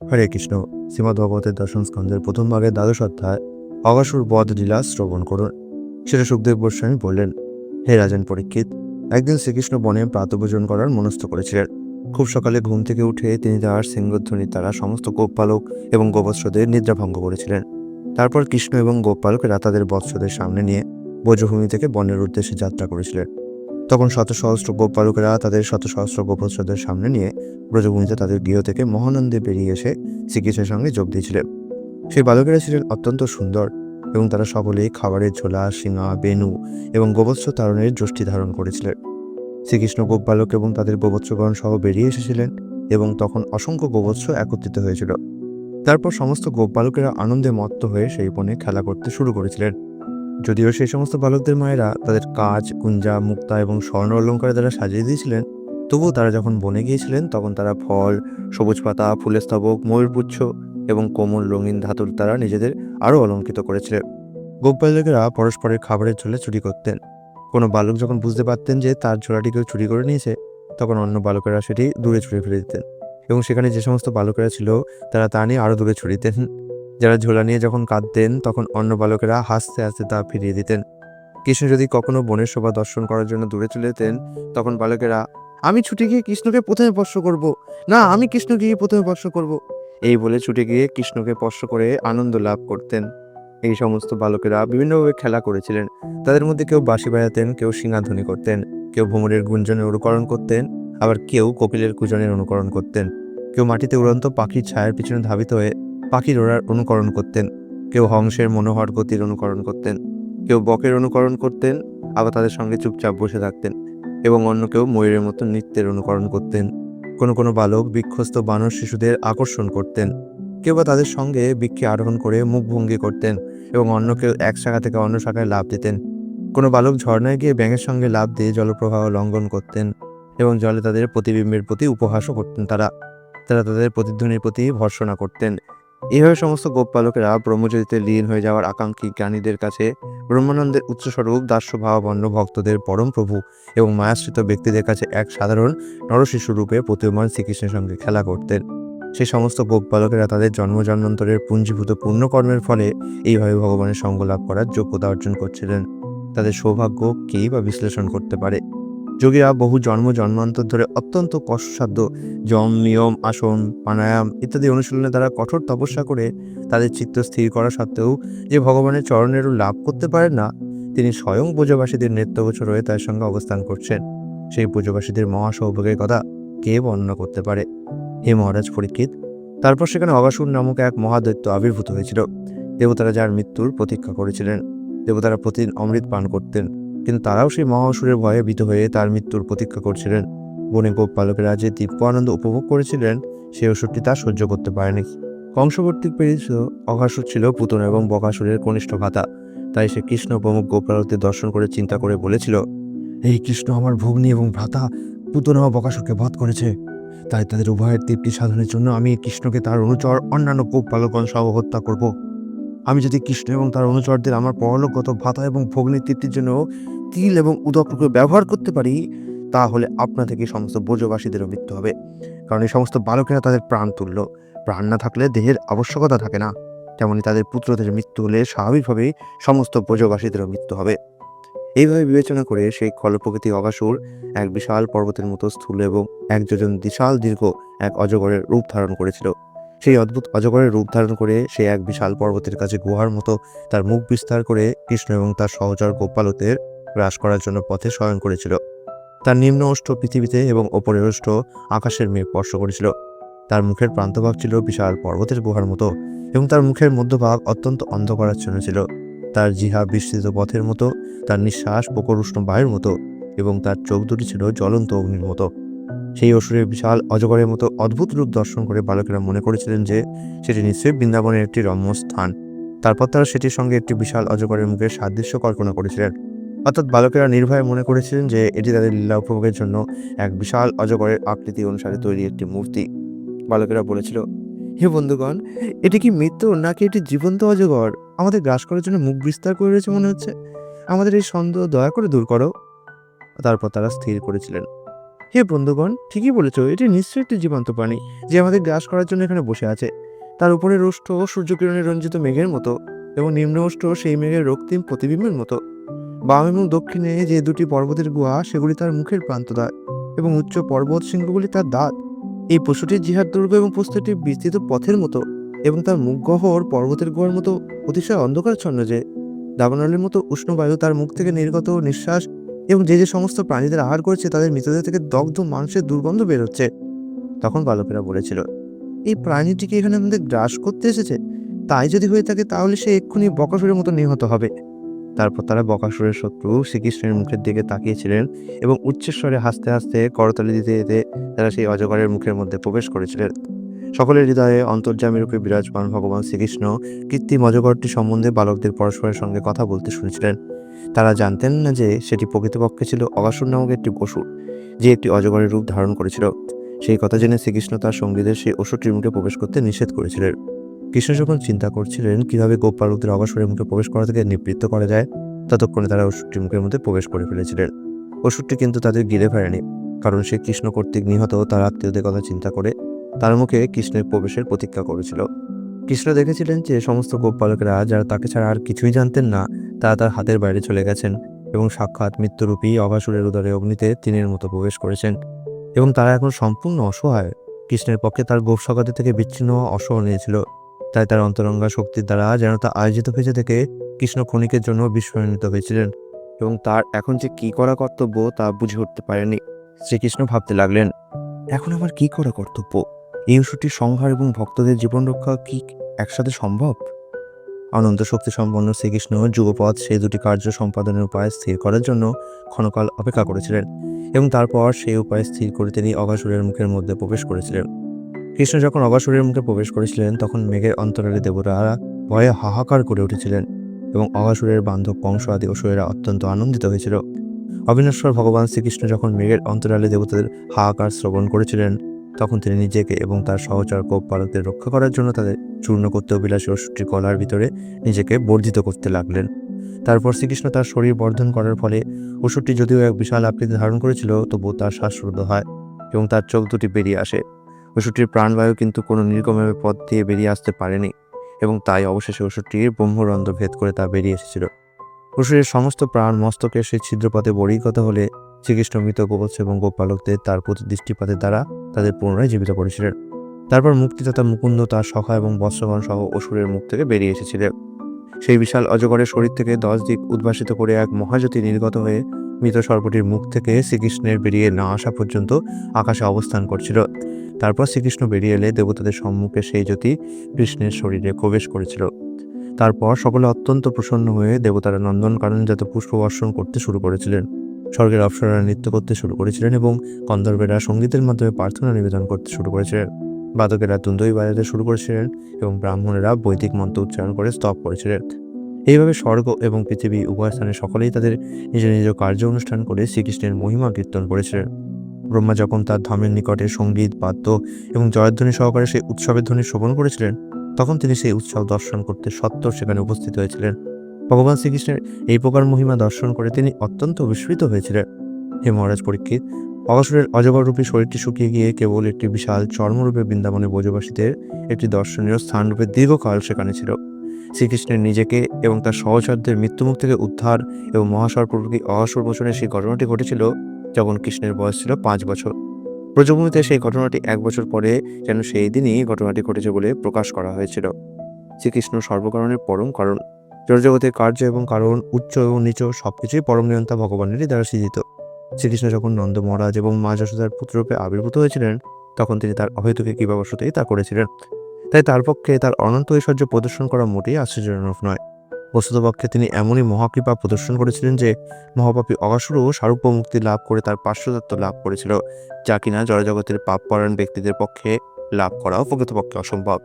হরে কৃষ্ণ শ্রীমদ ভগবতের দর্শন স্কন্ধের প্রথম ভাগের দ্বাদশ অধ্যায়, অগাসুর বধ লীলা শ্রবণ করুন। সেটা সুখদেব গোস্বামী বললেন, হে রাজন পরীক্ষিত, একদিন শ্রীকৃষ্ণ বনে প্রাতভোজন করার মনস্থ করেছিলেন। খুব সকালে ঘুম থেকে উঠে তিনি তার সিংহধ্বনি দ্বারা সমস্ত গোপালক এবং গোবৎসদের নিদ্রা ভঙ্গ করেছিলেন। তারপর কৃষ্ণ এবং গোপপালকেরা তাদের বৎসদের সামনে নিয়ে বজ্রভূমি থেকে বনের উদ্দেশ্যে যাত্রা করেছিলেন। তখন শত সহস্র গোপপালকেরা তাদের শত সহস্র গোবৎসদের সামনে নিয়ে ব্রজভূমিতে তাদের গৃহ থেকে মহানন্দে বেরিয়ে এসে শ্রীকৃষ্ণের সঙ্গে যোগ দিয়েছিলেন। সেই বালকেরা ছিলেন অত্যন্ত সুন্দর এবং তারা সকলেই খাবারের ঝোলা শিঙা বেনু এবং গোবৎস তারণের যষ্টি ধারণ করেছিলেন। শ্রীকৃষ্ণ গোপ বালক এবং তাদের গোবৎসগণ সহ বেরিয়ে এসেছিলেন এবং তখন অসংখ্য গোবৎস একত্রিত হয়েছিল। তারপর সমস্ত গোপ বালকেরা আনন্দে মত্ত হয়ে সেই বনে খেলা করতে শুরু করেছিলেন। যদিও সেই সমস্ত বালকদের মায়েরা তাদের কাজ, কুঞ্জা, মুক্তা এবং স্বর্ণ অলঙ্কার দ্বারা সাজিয়ে দিয়েছিলেন তবুও তারা যখন বনে গিয়েছিলেন, তখন তারা ফল, সবুজ পাতা, ফুলের স্তবক ময়ূরপুচ্ছ এবং কোমল রঙিন ধাতুর দ্বারা নিজেদের আরও অলঙ্কৃত করেছিলেন। গোপবালকেরা পরস্পরের খাবারের ঝোলে চুরি করতেন। কোনো বালক যখন বুঝতে পারতেন যে তার ঝোলাটি কেউ চুরি করে নিয়েছে, তখন অন্য বালকেরা সেটি দূরে ছুঁড়ে ফেলে দিতেন এবং সেখানে যে সমস্ত বালকেরা ছিল, তারা তা নিয়ে আরও দূরে ছুড়ে দিতেন যারা ঝোলা নিয়ে যখন কাঁদতেন, তখন অন্য বালকেরা হাসতে হাসতে তা ফিরিয়ে দিতেন। কৃষ্ণ যদি কখনো বনের শোভা দর্শন করার জন্য দূরে চলে যেতেন, তখন বালকেরা আমি ছুটে গিয়ে কৃষ্ণকে প্রথমে স্পর্শ করব। না, আমি কৃষ্ণকে গিয়ে প্রথমে স্পর্শ করব। এই বলে ছুটে গিয়ে কৃষ্ণকে স্পর্শ করে আনন্দ লাভ করতেন। এই সমস্ত বালকেরা বিভিন্নভাবে খেলা করেছিলেন। তাদের মধ্যে কেউ বাঁশি বাজাতেন, কেউ সিংহাধ্বনি করতেন, কেউ ভ্রমণের গুঞ্জনের অনুকরণ করতেন, আবার কেউ কোকিলের কুজনের অনুকরণ করতেন। কেউ মাটিতে উড়ন্ত পাখির ছায়ার পিছনে ধাবিত হয়ে পাখির ওড়ার অনুকরণ করতেন। কেউ হংসের মনোহর গতির অনুকরণ করতেন। কেউ বকের অনুকরণ করতেন, আবার তাদের সঙ্গে চুপচাপ বসে থাকতেন। এবং অন্য কেউ ময়ূরের মতো নৃত্যের অনুকরণ করতেন। কোনো কোনো বালক বিক্ষস্ত বানর শিশুদের আকর্ষণ করতেন। কেউ বা তাদের সঙ্গে বৃক্ষে আরোহণ করে মুখভঙ্গি করতেন এবং অন্য কেউ এক শাখা থেকে অন্য শাখায় লাভ দিতেন। কোনো বালক ঝর্ণায় গিয়ে ব্যাঙের সঙ্গে লাভ দিয়ে জলপ্রবাহ লঙ্ঘন করতেন এবং জলে তাদের প্রতিবিম্বের প্রতি উপহাসও করতেন তারা। তারা তাদের প্রতিধ্বনির প্রতি ভর্সনা করতেন। এইভাবে সমস্ত গোপপালকেরা ব্রহ্মজ্যোতিতে লীন হয়ে যাওয়ার আকাঙ্ক্ষী জ্ঞানীদের কাছে ব্রহ্মানন্দের উচ্চস্বরূপ দাস্যভাবাপন্ন ভক্তদের পরম প্রভু এবং মায়াশ্রিত ব্যক্তিদের কাছে এক সাধারণ নরশিশু রূপে প্রতীয়মান শ্রীকৃষ্ণের সঙ্গে খেলা করতেন। সেই সমস্ত গোপবালকেরা তাদের জন্মজন্মান্তরের পুঞ্জীভূত পুণ্যকর্মের ফলে এইভাবে ভগবানের সঙ্গ লাভ করার যোগ্যতা অর্জন করছিলেন। তাদের সৌভাগ্য কেই বা বিশ্লেষণ করতে পারে? যোগীরা বহু জন্ম জন্মান্তর ধরে অত্যন্ত কষ্টসাধ্য জম নিয়ম, আসন, প্রাণায়াম ইত্যাদি অনুশীলনে তারা কঠোর তপস্যা করে তাদের চিত্ত স্থির করা সত্ত্বেও যে ভগবানের চরণেরও লাভ করতে পারেন না, তিনি স্বয়ং ব্রজবাসীদের নেত্যগোচর হয়ে তার সঙ্গে অবস্থান করছেন। সেই ব্রজবাসীদের মহাসৌভাগ্যের কথা কে বর্ণনা করতে পারে? হে মহারাজ পরীক্ষিত তারপর সেখানে অগাসুর নামক এক মহাদৈত্য আবির্ভূত হয়েছিল। দেবতারা যার মৃত্যুর প্রতীক্ষা করেছিলেন। দেবতারা প্রতিদিন অমৃত পান করতেন। কিন্তু তারাও সেই মহাসুরের ভয়ে ভীত হয়ে তার মৃত্যুর প্রতীক্ষা করছিলেন। বনে গোপপালকেরা যে দিব্য আনন্দ উপভোগ করেছিলেন সেই ওষুধটি তা সহ্য করতে পারেনি। কংসবর্তী পেরিত অঘাসুর ছিল পুতন এবং বকাসুরের কনিষ্ঠ ভাতা। তাই সে কৃষ্ণ প্রমুখ গোপালকদের দর্শন করে চিন্তা করে বলেছিল, এই কৃষ্ণ আমার ভগ্নী এবং ভ্রাতা পুতন ও বকাসুরকে বধ করেছে। তাই তাদের উভয়ের তৃপ্তি সাধনের জন্য আমি কৃষ্ণকে তার অনুচর অন্যান্য গোপপালকগণ সহ হত্যা করব। আমি যদি কৃষ্ণ এবং তার অনুচরদের আমার পরলোকগত ভাতা এবং ভগ্নির তৃপ্তির জন্য তিল এবং উদককে ব্যবহার করতে পারি, তাহলে আপনা থেকে সমস্ত ব্রজবাসীদেরও মৃত্যু হবে। কারণ এই সমস্ত বালকেরা তাদের প্রাণ তুল্য প্রাণ না থাকলে দেহের আবশ্যকতা থাকে না। তেমনি তাদের পুত্রদের মৃত্যু হলে স্বাভাবিকভাবেই সমস্ত ব্রজবাসীদেরও মৃত্যু হবে। এইভাবে বিবেচনা করে সেই খলপ্রকৃতি অগাসুর এক বিশাল পর্বতের মতো স্থূল এবং এক যোজন বিশাল দীর্ঘ এক অজগরের রূপ ধারণ করেছিল। সেই অদ্ভুত অজগরের রূপ ধারণ করে সে এক বিশাল পর্বতের কাছে গুহার মতো তার মুখ বিস্তার করে কৃষ্ণ এবং তার সহচর গোপালকদের গ্রাস করার জন্য পথে শয়ন করেছিল। তার নিম্ন ওষ্ঠ পৃথিবীতে এবং ওপরের ওষ্ঠ আকাশের মেঘ স্পর্শ করেছিল। তার মুখের প্রান্তভাগ ছিল বিশাল পর্বতের গুহার মতো এবং তার মুখের মধ্যভাগ অত্যন্ত অন্ধকারাচ্ছন্ন ছিল। তার জিহা বিস্তৃত পথের মতো, তার নিঃশ্বাস প্রকর উষ্ণ বায়ুর মতো এবং তার চোখ দুটি ছিল জ্বলন্ত অগ্নির মতো। সেই অসুরের বিশাল অজগরের মতো অদ্ভুত রূপ দর্শন করে বালকেরা মনে করেছিলেন যে সেটি নিশ্চয়ই বৃন্দাবনের একটি রম্য স্থান তারপর তারা সেটির সঙ্গে একটি বিশাল অজগরের মুখের সাদৃশ্য কল্পনা করেছিলেন। অর্থাৎ বালকেরা নির্ভয়ে মনে করেছিলেন যে এটি তাদের লীলা উপভোগের জন্য এক বিশাল অজগরের আকৃতি অনুসারে তৈরি একটি মূর্তি। বালকেরা বলেছিল, হে বন্ধুগণ, এটি কি মৃত্যু নাকি এটি জীবন্ত অজগর? আমাদের গ্রাস করার জন্য মুখ বিস্তার করে রয়েছে মনে হচ্ছে। আমাদের এই সন্দেহ দয়া করে দূর করো। তারপর তারা স্থির করেছিলেন। হে বন্ধুগণ, ঠিকই বলেছ, এটি নিশ্চয়ই একটি জীবন্ত প্রাণী, যে আমাদের গ্রাস করার জন্য এখানে বসে আছে। তার উপরে রোষ্ট সূর্যকিরণে রঞ্জিত মেঘের মতো এবং নিম্ন ওষ্ঠ সেই মেঘের রক্তিম প্রতিবিম্বের মতো। বাম এবং দক্ষিণে যে দুটি পর্বতের গুহা, সেগুলি তার মুখের প্রান্ত প্রান্তদ্বার এবং উচ্চ পর্বত শৃঙ্গগুলি তার দাঁত। এই পশুটির জিহার দুর্গ এবং প্রস্তুতি বিস্তৃত পথের মতো এবং তার মুখ গহ্বর পর্বতের গুহার মতো অতিশয় অন্ধকারচ্ছন্ন যে। দাবানলের মতো উষ্ণ বায়ু তার মুখ থেকে নির্গত নিঃশ্বাস এবং যে যে সমস্ত প্রাণীদের আহার করেছে তাদের মৃতদেহ থেকে দগ্ধ মাংসের দুর্গন্ধ বেরোচ্ছে তখন বালকেরা বলেছিল, এই প্রাণীটিকে এখানে আমাদের গ্রাস করতে এসেছে। তাই যদি হয়ে থাকে তাহলে সে এক্ষুনি বকাসুরের মতো নিহত হবে। তারপর তারা বকাসুরের শত্রু শ্রীকৃষ্ণের মুখের দিকে তাকিয়েছিলেন এবং উচ্চস্বরে হাসতে হাসতে করতালি দিতে দিতে তারা সেই অজগরের মুখের মধ্যে প্রবেশ করেছিলেন। সকলের হৃদয়ে অন্তর্যামী রূপে বিরাজমান ভগবান শ্রীকৃষ্ণ কৃত্রিম অজগরটি সম্বন্ধে বালকদের পরস্পরের সঙ্গে কথা বলতে শুনেছিলেন। তারা জানতেন না যে সেটি প্রকৃতপক্ষে ছিল অগাসুর নামক একটি পশু, যে একটি অজগরের রূপ ধারণ করেছিল। সেই কথা জেনে শ্রীকৃষ্ণ তার সঙ্গীদের সেই অসুরটির মুখে প্রবেশ করতে নিষেধ করেছিলেন। কৃষ্ণ যখন চিন্তা করছিলেন কীভাবে গোপালকদের অগাসুরের মুখে প্রবেশ করা থেকে নিবৃত্ত করা যায়, ততক্ষণে তারা অসুরটির মুখের মধ্যে প্রবেশ করে ফেলেছিলেন। অসুরটি কিন্তু তাদের গিলে ফেরেনি কারণ সে কৃষ্ণ কর্তৃক নিহত তার আত্মীয়দের কথা চিন্তা করে তার মুখে কৃষ্ণের প্রবেশের প্রতীক্ষা করেছিল। কৃষ্ণ দেখেছিলেন যে সমস্ত গোপালকেরা, যারা তাকে ছাড়া আর কিছুই জানতেন না তারা তার হাতের বাইরে চলে গেছেন এবং সাক্ষাৎ মৃত্যুরূপী অগাসুরের উদরে অগ্নিতে তিনের মতো প্রবেশ করেছেন এবং তারা এখন সম্পূর্ণ অসহায়। কৃষ্ণের পক্ষে তার গোপ সগাতি থেকে বিচ্ছিন্ন অসহনীয় ছিল। তাই তার অন্তরঙ্গা শক্তির দ্বারা যেন তা আয়োজিত হয়েছে থেকে কৃষ্ণ ক্ষণিকের জন্য বিস্ময়ান্বিত হয়েছিলেন এবং তার এখন যে কি করা কর্তব্য তা বুঝে উঠতে পারেনি শ্রীকৃষ্ণ ভাবতে লাগলেন, এখন আমার কি করা কর্তব্য? এই ওষুধটির সংহার এবং ভক্তদের জীবন রক্ষা কি একসাথে সম্ভব? অনন্ত শক্তি সম্পন্ন শ্রীকৃষ্ণ যুগপথ সেই দুটি কার্য সম্পাদনের উপায় স্থির করার জন্য ক্ষণকাল অপেক্ষা করেছিলেন এবং তারপর সেই উপায় স্থির করে তিনি অগাসুরের মুখের মধ্যে প্রবেশ করেছিলেন। কৃষ্ণ যখন অগাসুরের মুখে প্রবেশ করেছিলেন, তখন মেঘের অন্তরালে দেবতারা ভয়ে হাহাকার করে উঠেছিলেন এবং অগাসুরের বান্ধব কংস আদি অসুরেরা অত্যন্ত আনন্দিত হয়েছিল। অবিনশ্বর ভগবান শ্রীকৃষ্ণ যখন মেঘের অন্তরালে দেবতাদের হাহাকার শ্রবণ করেছিলেন তখন তিনি নিজেকে এবং তার সহচর কোপ রক্ষা করার জন্য তাদের চূর্ণ করতে অভিলাষী অসুরটির কলার ভিতরে নিজেকে বর্ধিত করতে লাগলেন। তারপর শ্রীকৃষ্ণ তার শরীর বর্ধন করার ফলে অসুরটি যদিও এক বিশাল আকৃতি ধারণ করেছিল, তবুও তার শ্বাসরুদ্ধ হয় এবং তার চোখ দুটি বেরিয়ে আসে। অসুরটির প্রাণবায়ু কিন্তু কোনো নির্গমের পথ দিয়ে বেরিয়ে আসতে পারেনি এবং তাই অবশেষে অসুরটির ব্রহ্মরন্ধ্র ভেদ করে তা বেরিয়ে এসেছিল। অসুরের সমস্ত প্রাণ মস্তকের সেই ছিদ্রপথে বড়িগত হলে শ্রীকৃষ্ণ মৃত গোবৎস এবং গোপালকদের তার প্রতি দৃষ্টিপাতের দ্বারা তাদের পুনরায় জীবিত করেছিলেন। তারপর মুক্তিদাতা মুকুন্দ তার সখা এবং বৎসগণ সহ অসুরের মুখ থেকে বেরিয়ে এসেছিলেন। সেই বিশাল অজগরের শরীর থেকে দশ দিক উদ্ভাসিত করে এক মহাজ্যোতি নির্গত হয়ে মৃত সর্পটির মুখ থেকে শ্রীকৃষ্ণের বেরিয়ে না আসা পর্যন্ত আকাশে অবস্থান করছিল। তারপর শ্রীকৃষ্ণ বেরিয়ে এলে দেবতাদের সম্মুখে সেই জ্যোতি কৃষ্ণের শরীরে প্রবেশ করেছিল। তারপর সকলে অত্যন্ত প্রসন্ন হয়ে দেবতারা নন্দনকানন যাতে পুষ্প বর্ষণ করতে শুরু করেছিলেন। স্বর্গের অপ্সরারা নৃত্য করতে শুরু করেছিলেন এবং গন্ধর্বেরা সঙ্গীতের মাধ্যমে প্রার্থনা নিবেদন করতে শুরু করেছিলেন। বাদকেরা তুন্দই বাজাতে শুরু করেছিলেন এবং ব্রাহ্মণেরা বৈদিক মন্ত্র উচ্চারণ করে স্তব করেছিলেন। এইভাবে স্বর্গ এবং পৃথিবী উভয় স্থানে সকলেই তাদের নিজ নিজ কার্য অনুষ্ঠান করে শ্রীকৃষ্ণের মহিমা কীর্তন করেছিলেন। ব্রহ্মা যখন তার ধামের নিকটে সংগীত, বাদ্য এবং জয়ধ্বনি সহকারে সেই উৎসবের ধ্বনি শ্রবণ করেছিলেন, তখন তিনি সেই উৎসব দর্শন করতে সত্ত্বর সেখানে উপস্থিত হয়েছিলেন। ভগবান শ্রীকৃষ্ণের এই প্রকার মহিমা দর্শন করে তিনি অত্যন্ত বিস্মৃত হয়েছিলেন। হে মহারাজ পরীক্ষিত অগসরের অজগররূপী শরীরটি শুকিয়ে গিয়ে কেবল একটি বিশাল চর্মরূপে বৃন্দাবনে ব্রজবাসীদের একটি দর্শনীয় স্থানরূপে দীর্ঘকাল সেখানে ছিল। শ্রীকৃষ্ণের নিজেকে এবং তার সহচরদের মৃত্যুমুখ থেকে উদ্ধার এবং মহাসর্পরূপী অহসুর মোচনের সেই ঘটনাটি ঘটেছিল যখন কৃষ্ণের বয়স ছিল পাঁচ বছর। ব্রজভূমিতে সেই ঘটনাটি এক বছর পরে যেন সেই দিনই ঘটনাটি ঘটেছে বলে প্রকাশ করা হয়েছিল। শ্রীকৃষ্ণ সর্বকারণের পরম কারণ। জড়জগতের কার্য এবং কারণ, উচ্চ এবং নিচ সবকিছুই পরম নিয়ন্তা ভগবানেরই দ্বারা সৃজিত। শ্রীকৃষ্ণ যখন নন্দ মহারাজ এবং মা যশোদার পুত্ররূপে আবির্ভূত হয়েছিলেন, তখন তিনি তার অহেতুকে কৃপাবশতেই তা করেছিলেন। তাই তার পক্ষে তার অনন্ত ঐশ্বর্য প্রদর্শন করা মোটেই আশ্চর্যজনক নয়। বস্তুতপক্ষে তিনি এমনই মহাকৃপা প্রদর্শন করেছিলেন যে, মহাপাপী অগাসুরও সারূপ্য মুক্তি লাভ করে তার পার্শ্বদত্ত লাভ করেছিল, যা কিনা জড়জগতের পাপপরায়ণ ব্যক্তিদের পক্ষে লাভ করাও প্রকৃতপক্ষে অসম্ভব।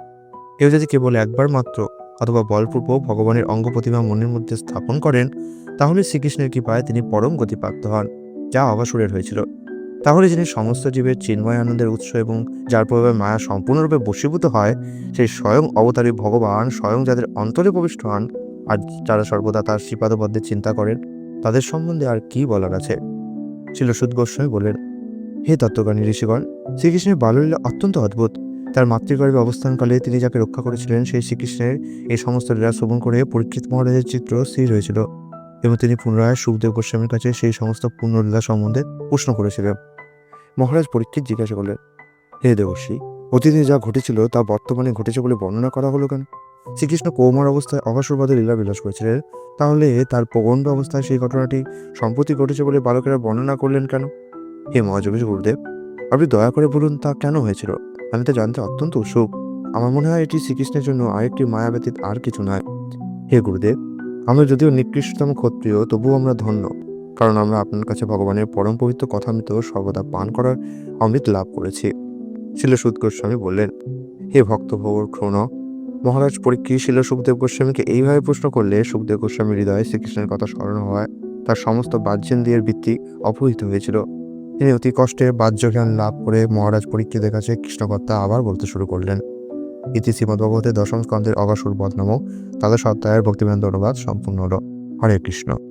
কেউ যদি কেবল একবার মাত্র অথবা বলপূর্বক ভগবানের অঙ্গ প্রতিমা মনের মধ্যে স্থাপন করেন, তাহলে শ্রীকৃষ্ণের কৃপায় তিনি পরম গতিপ্রাপ্ত হন, যা অগাসুরের হয়েছিল। তাহলে যিনি সমস্ত জীবের চিন্ময় আনন্দের উৎস এবং যার প্রভাবে মায়া সম্পূর্ণরূপে বশীভূত হয়, সেই স্বয়ং অবতারী ভগবান স্বয়ং যাদের অন্তরে প্রবিষ্ট হন, আর যারা সর্বদা তার শ্রীপাদবদ্ধে চিন্তা করেন, তাদের সম্বন্ধে আর কি বলার আছে? ছিল সুদ গোস্বামী বলেন হে তত্ত্বজ্ঞানী ঋষিগণ, শ্রীকৃষ্ণের বাললীলা অত্যন্ত অদ্ভুত। তার মাতৃগর্ভে অবস্থানকালে তিনি যাকে রক্ষা করেছিলেন সেই শ্রীকৃষ্ণের এই সমস্ত লীলা শ্রবণ করে পরীক্ষিত মহারাজের চিত্র স্থির হয়েছিল এবং তিনি পুনরায় সুখদেব গোস্বামীর কাছে সেই সমস্ত পূর্ণলীলা সম্বন্ধে প্রশ্ন করেছিলেন। মহারাজ পরীক্ষিত জিজ্ঞাসা করলেন, হে দেবশ্রী অতীতে যা ঘটেছিল তা বর্তমানে ঘটেছে বলে বর্ণনা করা হলো কেন? শ্রীকৃষ্ণ কৌমার অবস্থায় অগাসুরবাদে লীলা বিলাস করেছিলেন, তাহলে তার প্রবন্ধ অবস্থায় সেই ঘটনাটি সম্প্রতি ঘটেছে বলে বালকেরা বর্ণনা করলেন কেন? হে মহাযোগী গুরুদেব, আপনি দয়া করে বলুন তা কেন হয়েছিল? আমি তা জানতে অত্যন্ত উৎসুক। আমার মনে হয় এটি শ্রীকৃষ্ণের জন্য আরেকটি মায়া ব্যতীত আর কিছু নয়। হে গুরুদেব, আমরা যদিও নিকৃষ্টতম ক্ষত্রিয়, তবুও আমরা ধন্য, কারণ আমরা আপনার কাছে ভগবানের পরম পবিত্র কথা কথামৃত সর্বদা পান করার অমৃত লাভ করেছি। শিল সুদ গোস্বামী বললেন, হে ভক্ত ভগর ক্রোণ মহারাজ পরীক্ষী শিল সুখদেব গোস্বামীকে এইভাবে প্রশ্ন করলে সুখদেব গোস্বামীর হৃদয়ে শ্রীকৃষ্ণের কথা স্মরণ হওয়ায় তার সমস্ত বাহ্যেন্দ্রিয়ের ভিত্তি অপহৃত হয়েছিল। তিনি অতি কষ্টে বাহ্য জ্ঞান লাভ করে মহারাজ পরীক্ষিতের কাছে কৃষ্ণকর্তা আবার বলতে শুরু করলেন। ইতি শ্রীমদ্ভগবতের দশম স্কন্ধের অগাসুর বদনাম তাদের সপ্তাহের ভক্তিবৃন্দ অনুবাদ সম্পূর্ণ হল। হরে কৃষ্ণ।